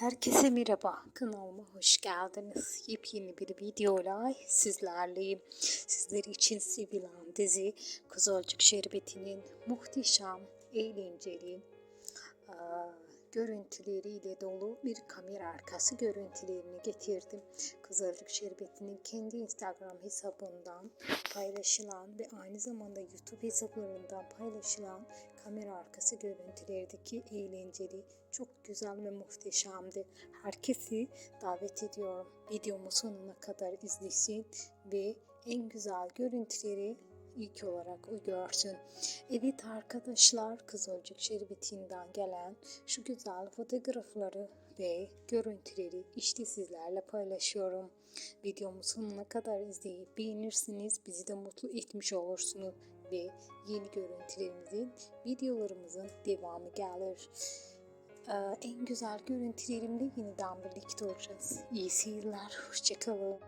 Herkese merhaba, kanalıma hoş geldiniz. Yepyeni bir videoyla sizlerleyim. Sizler için sevilen dizi Kızılcık Şerbeti'nin muhteşem, eğlenceli görüntüleriyle dolu bir kamera arkası görüntülerini getirdim. Kızılcık Şerbeti'nin kendi Instagram hesabından paylaşılan ve aynı zamanda YouTube hesaplarından paylaşılan kamera arkası görüntülerdeki eğlenceli, çok güzel ve muhteşemdi. Herkesi davet ediyorum. Videomu sonuna kadar izlesin ve en güzel görüntüleri ilk olarak o görsün. Evet arkadaşlar Kızılcık Şerbeti'nden gelen şu güzel fotoğrafları ve görüntüleri işte sizlerle paylaşıyorum. Videomu sonuna kadar izleyip beğenirsiniz bizi de mutlu etmiş olursunuz ve yeni görüntülerimizin videolarımızın devamı gelir. Ee, en güzel görüntülerimle yeniden birlikte olacağız. İyi seyirler, hoşçakalın.